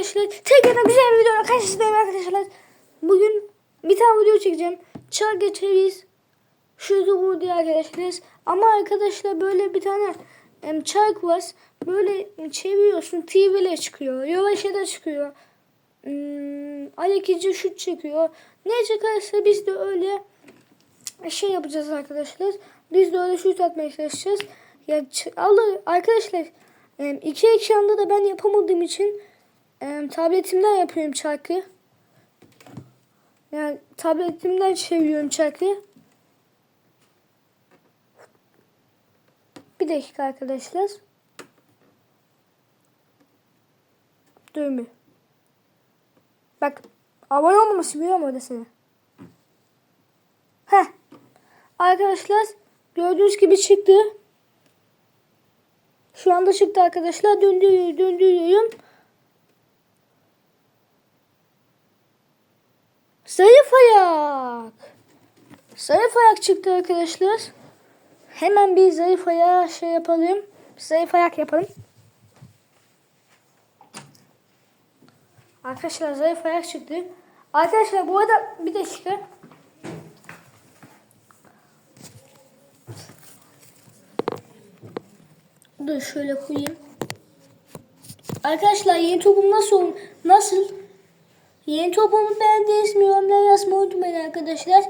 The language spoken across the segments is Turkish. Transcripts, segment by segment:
arkadaşlar. Tekrardan güzel bir video karşınızdayım arkadaşlar. Bugün bir tane video çekeceğim. Çağ geçeriz. Şurada bu diye arkadaşlar. Ama arkadaşlar böyle bir tane em, çark var. Böyle çeviriyorsun TV'le çıkıyor. Yavaşa da çıkıyor. Hmm, ayak izi şut çekiyor. Ne çıkarsa biz de öyle şey yapacağız arkadaşlar. Biz de öyle şut atmaya çalışacağız. Ya Allah arkadaşlar iki ekranda da ben yapamadığım için tabletimden yapıyorum çarkı. Yani tabletimden çeviriyorum çarkı. Bir dakika arkadaşlar. Düğümü. Bak abone olmaması biliyor mu orada seni? Heh. Arkadaşlar gördüğünüz gibi çıktı. Şu anda çıktı arkadaşlar. Döndürüyorum, döndürüyorum. Zayıf ayak. Zayıf ayak çıktı arkadaşlar. Hemen bir zayıf ayağı şey yapalım. Zayıf ayak yapalım. Arkadaşlar zayıf ayak çıktı. Arkadaşlar bu arada bir dakika. Dur şöyle koyayım. Arkadaşlar yeni topum nasıl nasıl? Yeni topumu beğendiyseniz yorumlara yazmayı unutmayın arkadaşlar.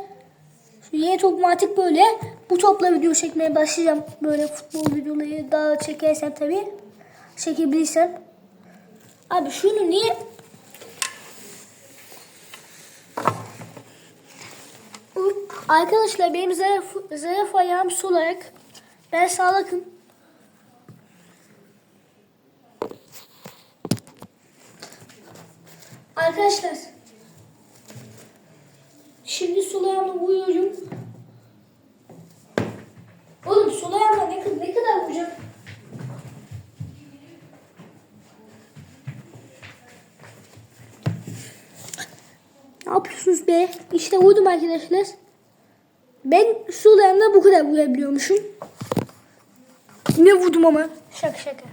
Şu yeni topum artık böyle. Bu topla video çekmeye başlayacağım. Böyle futbol videoları daha çekersem tabii. Çekebilirsem. Abi şunu niye Arkadaşlar benim zayıf, zayıf ayağım sol. Ben sağlakım. Arkadaşlar. Şimdi sol ayağımla vuruyorum. Oğlum sol ayağımla ne, kadar- ne kadar vuracağım? Ne yapıyorsunuz be? İşte vurdum arkadaşlar. Ben sol ayağımla bu kadar vurabiliyormuşum. Ne vurdum ama? Şaka şaka.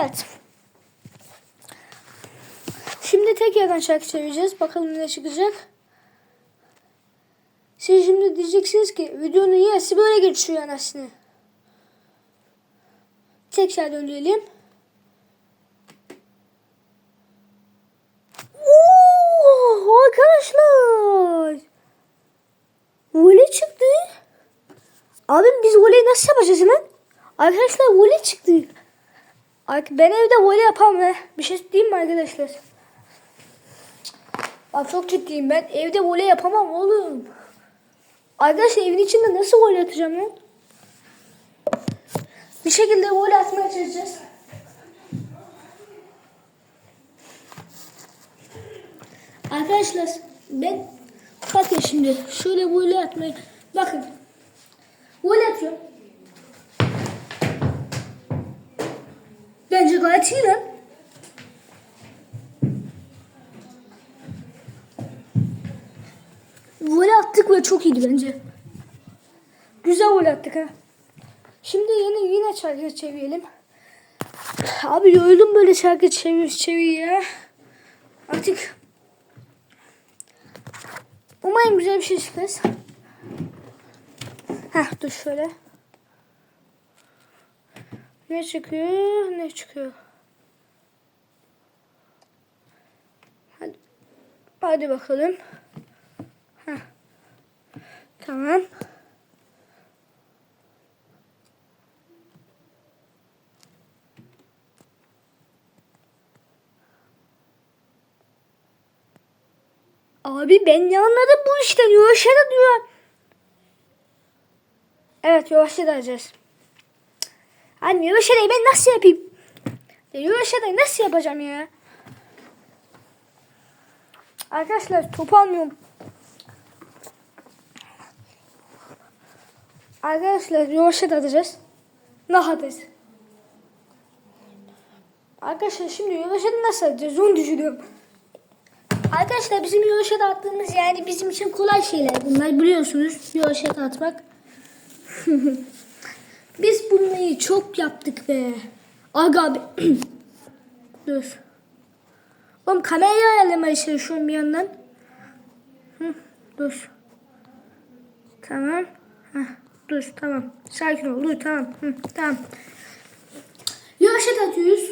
Evet. Şimdi tek yerden şarkı çevireceğiz. Bakalım ne çıkacak. Siz şimdi diyeceksiniz ki videonun yarısı böyle geçiyor anasını. Tekrar döndürelim. Oo, arkadaşlar. Voley çıktı. Abim biz voley nasıl yapacağız hemen? Arkadaşlar voley çıktı. Ben evde voley yapamam. Bir şey diyeyim mi arkadaşlar? Bak çok ciddiyim ben evde voley yapamam oğlum. Arkadaşlar evin içinde nasıl voley atacağım lan? Bir şekilde voley atmaya çalışacağız. Arkadaşlar ben bakın şimdi şöyle voley atmayı bakın voley atıyorum. Bence gayet iyi lan. Voley attık ve çok iyiydi bence. Güzel voley attık ha. Şimdi yine yine şarkı çevirelim. Abi yoruldum böyle şarkı çevir çevir ya. Artık umarım güzel bir şey çıkar. Heh dur şöyle. Ne çıkıyor? Ne çıkıyor? Hadi, hadi bakalım. Tamam. Abi ben ne anladım bu işten? Yavaşça diyor. Evet yavaşça da alacağız. Anne yavaşlayı ben nasıl yapayım? Ya yavaşlayı nasıl yapacağım ya? Arkadaşlar top almıyorum. Arkadaşlar yavaşça atacağız. Yapacağız? Arkadaşlar şimdi yavaşça nasıl atacağız? Onu düşünüyorum. Arkadaşlar bizim yavaşça attığımız yani bizim için kolay şeyler bunlar biliyorsunuz. Yavaşça atmak. Biz bunları çok yaptık be. Aga abi. Dur. Oğlum kamerayı ayarlamaya çalışıyorum bir yandan. Hı, dur. Tamam. Heh, dur tamam. Sakin ol. Dur tamam. Hı, tamam. Yavaşlat atıyoruz.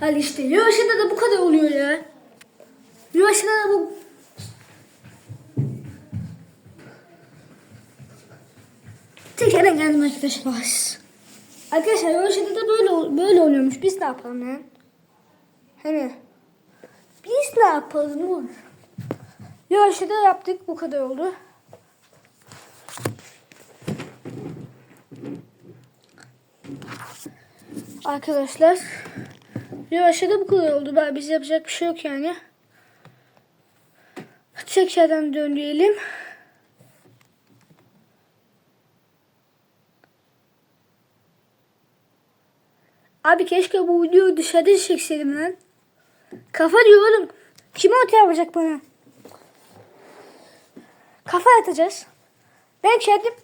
Hadi işte yavaşladı da bu kadar oluyor ya. Yavaşladı da bu. Tekrardan geldim arkadaşlar. Arkadaşlar yavaşladı da böyle böyle oluyormuş. Biz ne yapalım ya? Hani biz ne yapalım oğlum? Yavaşladı yaptık bu kadar oldu. Arkadaşlar Yavaşladı bu kadar oldu. Ben biz yapacak bir şey yok yani. Tekrardan döndürelim. Abi keşke bu videoyu dışarıda çekseydim lan. Kafa diyor oğlum. Kim ortaya yapacak bana? Kafa atacağız. Ben kendim